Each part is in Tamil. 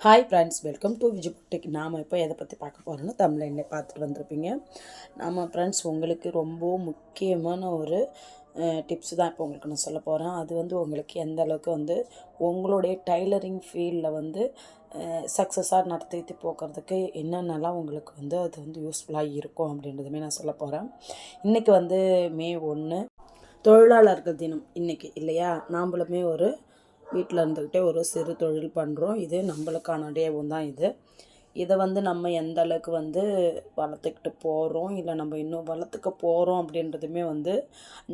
Hi friends welcome to Vijay நாம் இப்போ எதை பற்றி பார்க்க போகிறோம்னா தமிழ் என்னை பார்த்துட்டு வந்திருப்பீங்க. நாம் ஃப்ரெண்ட்ஸ் உங்களுக்கு ரொம்ப முக்கியமான ஒரு டிப்ஸ் தான் இப்போ உங்களுக்கு நான் சொல்ல போகிறேன் அது வந்து உங்களுக்கு எந்த அளவுக்கு வந்து உங்களுடைய டைலரிங் ஃபீல்டில் வந்து சக்ஸஸாக நடத்திட்டு போக்குறதுக்கு என்னென்னலாம் உங்களுக்கு வந்து அது வந்து யூஸ்ஃபுல்லாக இருக்கும் அப்படின்றதுமே நான் சொல்ல போகிறேன் இன்றைக்கி வந்து மே ஒன்று தொழிலாளர்கள் தினம். இன்றைக்கி இல்லையா? நாம்பளுமே ஒரு வீட்டில் இருந்துக்கிட்டே ஒரு சிறு தொழில் பண்ணுறோம். இது நம்மளுக்கான டேவும் தான் இது. இதை வந்து நம்ம எந்த அளவுக்கு வந்து வளர்த்துக்கிட்டு போகிறோம்? இல்லை நம்ம இன்னும் வளர்த்துக்க போகிறோம் அப்படின்றதுமே வந்து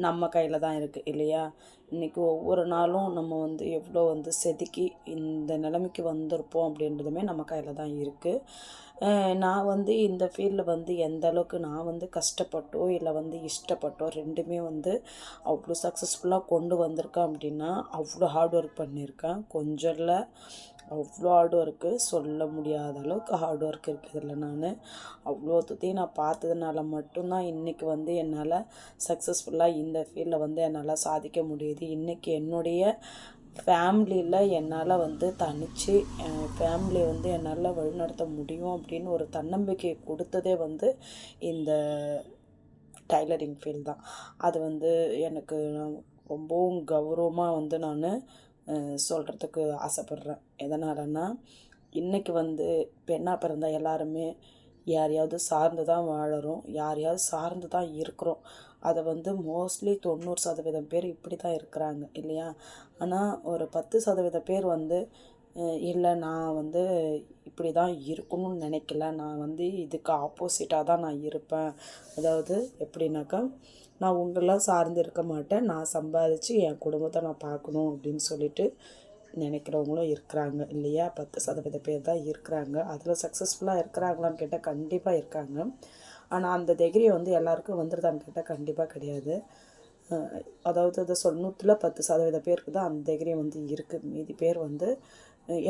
நம்ம கையில் தான் இருக்குது இல்லையா? இன்றைக்கி ஒவ்வொரு நாளும் நம்ம வந்து எவ்வளோ வந்து செதுக்கி இந்த நிலைமைக்கு வந்திருப்போம் அப்படின்றதுமே நம்ம கையில் தான் இருக்குது நான் வந்து இந்த ஃபீல்டில் வந்து எந்த அளவுக்கு நான் வந்து கஷ்டப்பட்டோ இல்லை வந்து இஷ்டப்பட்டோ ரெண்டுமே வந்து அவ்வளோ சக்ஸஸ்ஃபுல்லாக கொண்டு வந்திருக்கேன் அப்படின்னா அவ்வளோ ஹார்ட் ஒர்க் பண்ணியிருக்கேன் கொஞ்சம் இல்லை அவ்வளோ ஹார்ட் ஒர்க்கு சொல்ல முடியாத அளவுக்கு ஹார்ட் ஒர்க் இருக்குதில்ல நான். அவ்வளோத்தையும் நான் பார்த்ததுனால மட்டும்தான் இன்றைக்கி வந்து என்னால் சக்ஸஸ்ஃபுல்லாக இந்த ஃபீல்டில் வந்து என்னால் சாதிக்க முடியுது. இன்றைக்கி என்னுடைய ஃபேமிலியில் என்னால் வந்து தனித்து என் ஃபேமிலியை வந்து என்னால் வழிநடத்த முடியும் அப்படின்னு ஒரு தன்னம்பிக்கையை கொடுத்ததே வந்து இந்த டைலரிங் ஃபீல்ட் தான். அது வந்து எனக்கு ரொம்பவும் கௌரவமாக வந்து நான் சொல்கிறதுக்கு ஆசைப்பட்றேன். எதனாலன்னா இன்றைக்கி வந்து பெண்ணாக பிறந்தால் எல்லாருமே யாரையாவது சார்ந்து தான் வாழறோம் யாரையாவது சார்ந்து தான் இருக்கிறோம். அதை வந்து மோஸ்ட்லி தொண்ணூறு சதவீதம் பேர் இப்படி தான் இருக்கிறாங்க இல்லையா? ஆனால் ஒரு பத்து சதவீத பேர் வந்து இல்லை நான் வந்து இப்படி தான் இருக்கணும்னு நினைக்கல. நான் வந்து இதுக்கு ஆப்போசிட்டாக தான் நான் இருப்பேன். அதாவது எப்படின்னாக்கா நான் உங்களெலாம் சார்ந்து இருக்க மாட்டேன். நான் சம்பாதிச்சு என் குடும்பத்தை நான் பார்க்கணும் அப்படின்னு சொல்லிட்டு நினைக்கிறவங்களும் இருக்கிறாங்க இல்லையா? பத்து சதவீத பேர் தான் இருக்கிறாங்க. அதில் சக்ஸஸ்ஃபுல்லாக இருக்கிறாங்களான்னு கேட்டால் கண்டிப்பாக இருக்காங்க. ஆனால் அந்த டிகிரி வந்து எல்லாருக்கும் வந்துருதான்னு கேட்டால் கண்டிப்பாக கிடையாது. அதாவது அதை சொல் நூற்றில் பத்து சதவீத பேருக்கு தான் அந்த டிகிரி வந்து இருக்குது மீதி பேர் வந்து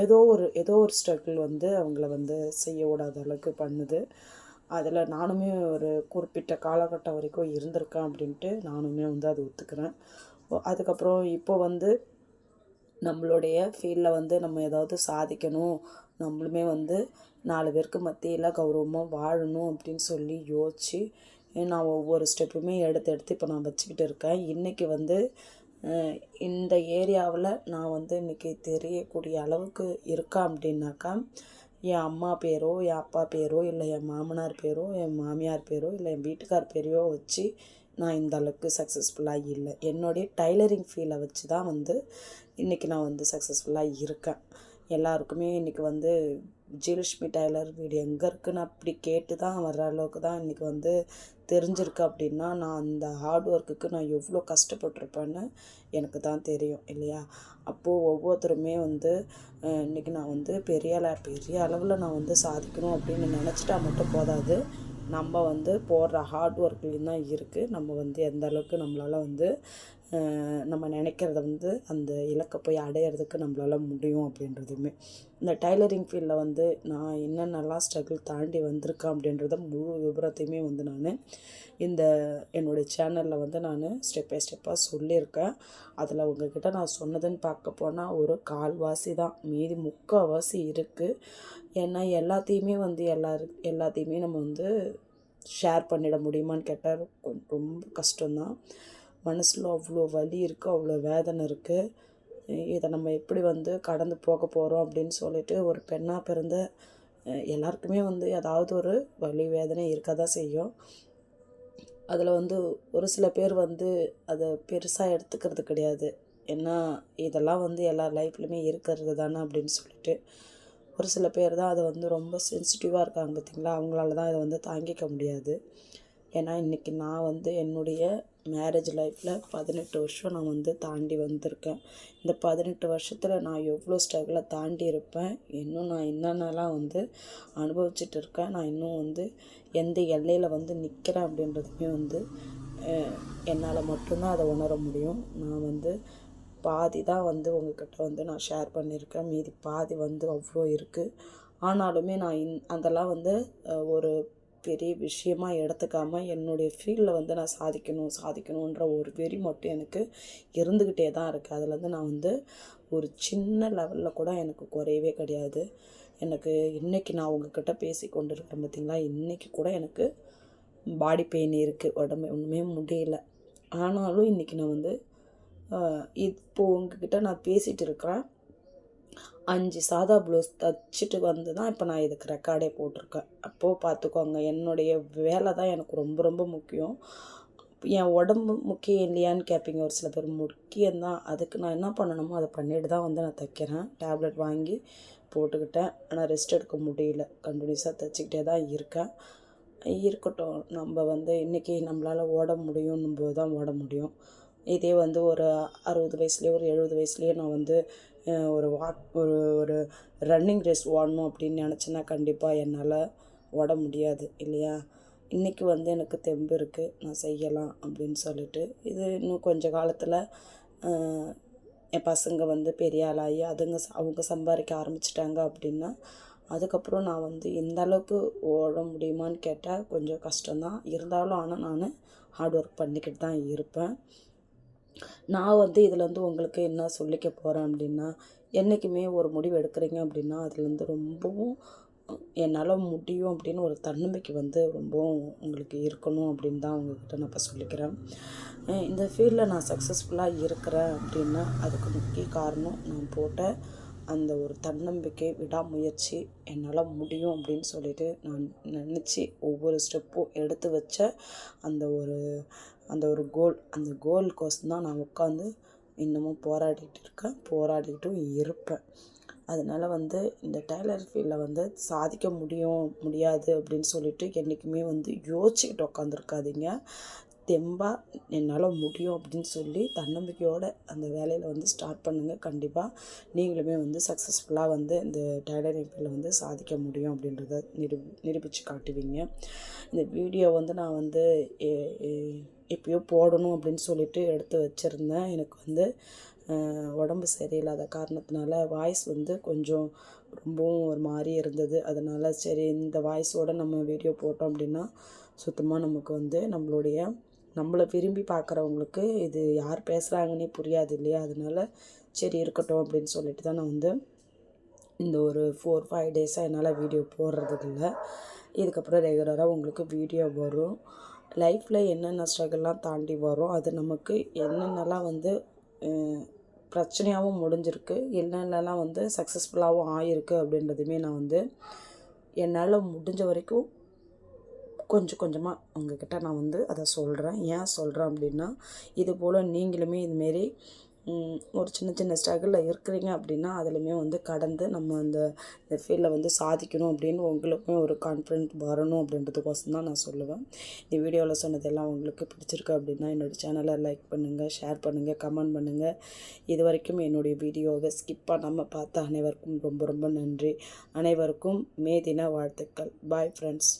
ஏதோ ஒரு ஏதோ ஒரு ஸ்ட்ரகிள் வந்து அவங்கள வந்து செய்ய விடாத அளவுக்கு பண்ணுது. அதில் நானுமே ஒரு குறிப்பிட்ட காலகட்டம் வரைக்கும் இருந்திருக்கேன் அப்படின்ட்டு நானுமே வந்து அதை ஒத்துக்கிறேன். அதுக்கப்புறம் இப்போ வந்து நம்மளுடைய ஃபீல்டில் வந்து நம்ம ஏதாவது சாதிக்கணும் நம்மளுமே வந்து நாலு பேருக்கு மத்தியில் கௌரவமாக வாழணும் அப்படின்னு சொல்லி யோசித்து நான் ஒவ்வொரு ஸ்டெப்புமே எடுத்து எடுத்து இப்போ நான் வச்சுக்கிட்டு இருக்கேன். இன்றைக்கி வந்து இந்த ஏரியாவில் நான் வந்து இன்றைக்கி தெரியக்கூடிய அளவுக்கு இருக்கேன் அப்படின்னாக்கா என் அம்மா பேரோ என் அப்பா பேரோ இல்லை என் மாமனார் பேரோ என் மாமியார் பேரோ இல்லை என் வீட்டுக்கார் பேரையோ வச்சு நான் இந்த அளவுக்கு சக்ஸஸ்ஃபுல்லாக இல்லை. என்னுடைய டைலரிங் ஃபீலை வச்சு தான் வந்து இன்றைக்கி நான் வந்து சக்ஸஸ்ஃபுல்லாக இருக்கேன். எல்லாருக்குமே இன்றைக்கி வந்து விஜயலட்சுமி டைலர் வீடு எங்கே இருக்குன்னு அப்படி கேட்டு தான் வர்ற அளவுக்கு தான் இன்றைக்கி வந்து தெரிஞ்சிருக்கு அப்படின்னா நான் அந்த ஹார்ட் ஒர்க்குக்கு நான் எவ்வளோ கஷ்டப்பட்டிருப்பேன்னு எனக்கு தான் தெரியும் இல்லையா? அப்போது ஒவ்வொருத்தருமே வந்து இன்றைக்கி நான் வந்து பெரிய பெரிய அளவில் நான் வந்து சாதிக்கணும் அப்படின்னு நினச்சிட்டா மட்டும் போதாது. நம்ம வந்து போடுற ஹார்ட் ஒர்க்லேயும் தான் இருக்குது நம்ம வந்து எந்த அளவுக்கு நம்மளால் வந்து நம்ம நினைக்கிறத வந்து அந்த இலக்கை போய் அடையிறதுக்கு நம்மளால் முடியும் அப்படின்றதுமே. இந்த டைலரிங் ஃபீல்டில் வந்து நான் என்னென்னலாம் ஸ்ட்ரகிள் தாண்டி வந்திருக்கேன் அப்படின்றத முழு விவரத்தையுமே வந்து நான் இந்த என்னுடைய சேனலில் வந்து நான் ஸ்டெப் பை ஸ்டெப்பாக சொல்லியிருக்கேன். அதில் உங்ககிட்ட நான் சொன்னதுன்னு பார்க்க போனால் ஒரு கால்வாசி தான். மீதி முக்கால்வாசி இருக்குது ஏன்னா எல்லாத்தையுமே வந்து எல்லாரு எல்லாத்தையுமே நம்ம வந்து ஷேர் பண்ணிட முடியுமான்னு கேட்டால் ரொம்ப கஷ்டம்தான். மனசில் அவ்வளோ வலி இருக்குது அவ்வளோ வேதனை இருக்குது இதை நம்ம எப்படி வந்து கடந்து போக போகிறோம் அப்படின்னு சொல்லிட்டு ஒரு பெண்ணாக பிறந்த எல்லாருக்குமே வந்து ஏதாவது ஒரு வலி வேதனை இருக்க தான் செய்யும். அதில் வந்து ஒரு சில பேர் வந்து அதை பெருசாக எடுத்துக்கிறது கிடையாது. ஏன்னா இதெல்லாம் வந்து எல்லா லைஃப்லையுமே இருக்கிறது தானே அப்படின்னு சொல்லிட்டு. ஒரு சில பேர் தான் அதை வந்து ரொம்ப சென்சிட்டிவாக இருக்காங்க பார்த்திங்களா அவங்களால தான் இதை வந்து தாங்கிக்க முடியாது. ஏன்னா இன்றைக்கி நான் வந்து என்னுடைய மேரேஜ் லைஃப்பில் பதினெட்டு வருஷம் நான் வந்து தாண்டி வந்திருக்கேன். இந்த பதினெட்டு வருஷத்தில் நான் எவ்வளோ ஸ்ட்ரகிளை தாண்டி இருப்பேன். இன்னும் நான் என்னென்னலாம் வந்து அனுபவிச்சுட்டு இருக்கேன். நான் இன்னும் வந்து எந்த எல்லையில் வந்து நிற்கிறேன் அப்படின்றதுமே வந்து என்னால் மட்டும்தான் அதை உணர முடியும். நான் வந்து பாதி தான் வந்து உங்ககிட்ட வந்து நான் ஷேர் பண்ணியிருக்கேன். மீதி பாதி வந்து அவ்வளோ இருக்குது ஆனாலுமே நான் இன் அதெல்லாம் வந்து ஒரு பெரிய விஷயமா எடுத்துக்காமல் என்னுடைய ஃபீல்டில் வந்து நான் சாதிக்கணும் சாதிக்கணுன்ற ஒரு வெறி மட்டும் எனக்கு இருந்துக்கிட்டே தான் இருக்குது அதுலேருந்து நான் வந்து ஒரு சின்ன லெவலில் கூட எனக்கு குறையவே கிடையாது. எனக்கு இன்றைக்கி நான் உங்ககிட்ட பேசி கொண்டு இருக்கிறேன் பார்த்திங்களா இன்றைக்கி கூட எனக்கு பாடி பெயின் இருக்குது உடம்பு ஒன்றுமே முடியல. ஆனாலும் இன்றைக்கி நான் வந்து இப்போது உங்ககிட்ட நான் பேசிகிட்டு இருக்கிறேன். அஞ்சு சாதா ப்ளவுஸ் தச்சுட்டு வந்து தான் இப்போ நான் இதுக்கு ரெக்கார்டே போட்டிருக்கேன். அப்போது பார்த்துக்கோங்க என்னுடைய வேலை தான் எனக்கு ரொம்ப ரொம்ப முக்கியம். என் உடம்பு முக்கியம் இல்லையான்னு கேட்பீங்க ஒரு சில பேர். முக்கியம்தான். அதுக்கு நான் என்ன பண்ணணுமோ அதை பண்ணிட்டு தான் வந்து நான் தைக்கிறேன். டேப்லெட் வாங்கி போட்டுக்கிட்டேன். ஆனால் ரெஸ்ட் எடுக்க முடியல. கண்டினியூஸாக தைச்சிக்கிட்டே தான் இருக்கேன். இருக்கட்டும் நம்ம வந்து இன்றைக்கி நம்மளால் ஓட முடியும்னும் போது தான் ஓட முடியும். இதே வந்து ஒரு அறுபது வயசுலேயோ ஒரு எழுபது வயசுலேயோ நான் வந்து ஒரு வாக் ஒரு ஒரு ரன்னிங் ரேஸ் ஓடணும் அப்படின்னு நினச்சேன்னா கண்டிப்பாக என்னால் ஓட முடியாது இல்லையா? இன்றைக்கி வந்து எனக்கு தெம்பு இருக்குது நான் செய்யலாம் அப்படின்னு சொல்லிட்டு. இது இன்னும் கொஞ்சம் காலத்தில் என் பசங்க வந்து பெரிய ஆளாகி அதுங்க ச- அவங்க சம்பாதிக்க ஆரம்பிச்சிட்டாங்க அப்படின்னா அதுக்கப்புறம் நான் வந்து எந்த அளவுக்கு ஓட முடியுமான்னு கேட்டால் கொஞ்சம் கஷ்டம்தான். இருந்தாலும் ஆனால் நான் ஹார்ட் ஒர்க் பண்ணிக்கிட்டு தான் இருப்பேன். நான் வந்து இதுலேருந்து உங்களுக்கு என்ன சொல்லிக்க போகிறேன் அப்படின்னா என்றைக்குமே ஒரு முடிவு எடுக்கிறீங்க அப்படின்னா அதுலேருந்து ரொம்பவும் என்னால் முடியும் அப்படின்னு ஒரு தன்னம்பிக்கை வந்து ரொம்பவும் உங்களுக்கு இருக்கணும் அப்படின்னு தான் உங்ககிட்ட நான் இப்போ சொல்லிக்கிறேன். இந்த ஃபீல்டில் நான் சக்ஸஸ்ஃபுல்லாக இருக்கிறேன் அப்படின்னா அதுக்கு முக்கிய காரணம் நான் போட்ட அந்த ஒரு தன்னம்பிக்கை விடாமுயற்சி என்னால் முடியும் அப்படின்னு சொல்லிட்டு நான் நினச்சி ஒவ்வொரு ஸ்டெப்பும் எடுத்து வச்ச அந்த ஒரு அந்த ஒரு கோல் அந்த கோல்கோசம் தான் நான் உட்காந்து இன்னமும் போராடிக்கிட்டு இருக்கேன். போராடிக்கிட்டும் இருப்பேன். அதனால் வந்து இந்த டைலர் ஃபீல்டில் வந்து சாதிக்க முடியும் முடியாது அப்படின்னு சொல்லிட்டு என்றைக்குமே வந்து யோசிச்சுக்கிட்டு உட்காந்துருக்காதீங்க தெம்பாக என்னால் முடியும் அப்படின்னு சொல்லி தன்னம்பிக்கையோடு அந்த வேலையில் வந்து ஸ்டார்ட் பண்ணுங்கள் கண்டிப்பாக நீங்களுமே வந்து சக்ஸஸ்ஃபுல்லாக வந்து இந்த டைலரிங் ஃபீல்டில் வந்து சாதிக்க முடியும் அப்படின்றத நிரூ நிரூபித்து காட்டுவீங்க. இந்த வீடியோ வந்து நான் வந்து எப்பயோ போடணும் அப்படின்னு சொல்லிட்டு எடுத்து வச்சுருந்தேன். எனக்கு வந்து உடம்பு சரியில்லாத காரணத்தினால வாய்ஸ் வந்து கொஞ்சம் ரொம்பவும் ஒரு மாதிரி இருந்தது. அதனால் சரி இந்த வாய்ஸோட நம்ம வீடியோ போட்டோம் அப்படின்னா சுத்தமாக நமக்கு வந்து நம்மளுடைய நம்மளை விரும்பி பார்க்குறவங்களுக்கு இது யார் பேசுகிறாங்கன்னே புரியாது இல்லையா? அதனால சரி இருக்கட்டும் அப்படின்னு சொல்லிட்டு தான் நான் வந்து இந்த ஒரு ஃபோர் ஃபைவ் டேஸாக என்னால் வீடியோ போடுறதில்ல. இதுக்கப்புறம் ரெகுலராக உங்களுக்கு வீடியோ வரும். லைஃப்பில் என்னென்ன ஸ்ட்ரகிள்லாம் தாண்டி வரும் அது நமக்கு என்னென்னலாம் வந்து பிரச்சனையாகவும் முடிஞ்சிருக்கு என்னென்னலாம் வந்து சக்ஸஸ்ஃபுல்லாகவும் ஆகிருக்கு அப்படின்றதுமே நான் வந்து என்னால் முடிஞ்ச வரைக்கும் கொஞ்சம் கொஞ்சமாக உங்ககிட்ட நான் வந்து அதை சொல்கிறேன் ஏன் சொல்கிறேன் அப்படின்னா இது போல் நீங்களுமே இதுமாரி ஒரு சின்ன சின்ன ஸ்ட்ரகிளில் இருக்கிறீங்க அப்படின்னா அதுலேயுமே வந்து கடந்து நம்ம அந்த இந்த ஃபீல்டில் வந்து சாதிக்கணும் அப்படின்னு உங்களுக்குமே ஒரு கான்ஃபிடென்ட் வரணும் அப்படின்றதுக்கோசம் தான் நான் சொல்லுவேன். இந்த வீடியோவில் சொன்னதெல்லாம் உங்களுக்கு பிடிச்சிருக்கு அப்படின்னா என்னோடய சேனலை லைக் பண்ணுங்கள் ஷேர் பண்ணுங்கள் கமெண்ட் பண்ணுங்கள் இது வரைக்கும் என்னுடைய வீடியோவை ஸ்கிப் பண்ணாமல் பார்த்த அனைவருக்கும் ரொம்ப ரொம்ப நன்றி. அனைவருக்கும் மே தின வாழ்த்துக்கள். Bye friends